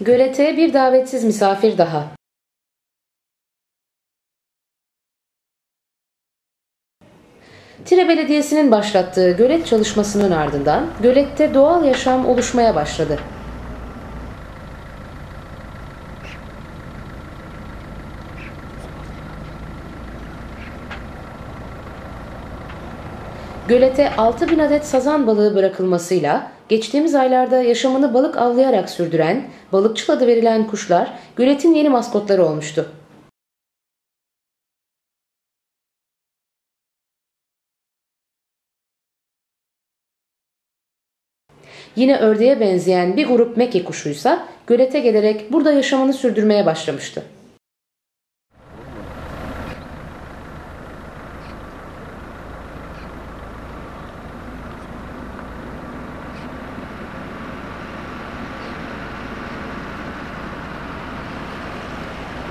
Gölete bir davetsiz misafir daha. Tire Belediyesi'nin başlattığı gölet çalışmasının ardından gölette doğal yaşam oluşmaya başladı. Gölete 6000 adet sazan balığı bırakılmasıyla geçtiğimiz aylarda yaşamını balık avlayarak sürdüren, balıkçıl adı verilen kuşlar göletin yeni maskotları olmuştu. Yine ördeğe benzeyen bir grup meke kuşuysa gölete gelerek burada yaşamını sürdürmeye başlamıştı.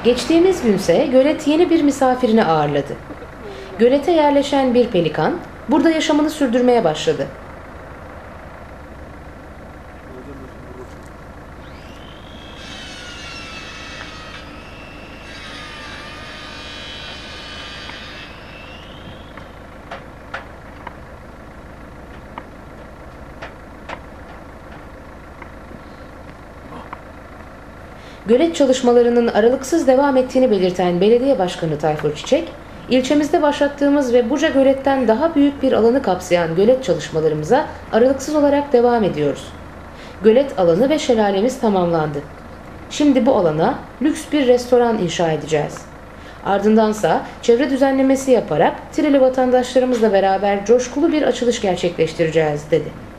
Geçtiğimiz günse gölet yeni bir misafirini ağırladı. Gölete yerleşen bir pelikan burada yaşamını sürdürmeye başladı. Gölet çalışmalarının aralıksız devam ettiğini belirten Belediye Başkanı Tayfur Çiçek, ilçemizde başlattığımız ve Buca Gölet'ten daha büyük bir alanı kapsayan gölet çalışmalarımıza aralıksız olarak devam ediyoruz. Gölet alanı ve şelalemiz tamamlandı. Şimdi bu alana lüks bir restoran inşa edeceğiz. Ardındansa çevre düzenlemesi yaparak Tireli vatandaşlarımızla beraber coşkulu bir açılış gerçekleştireceğiz dedi.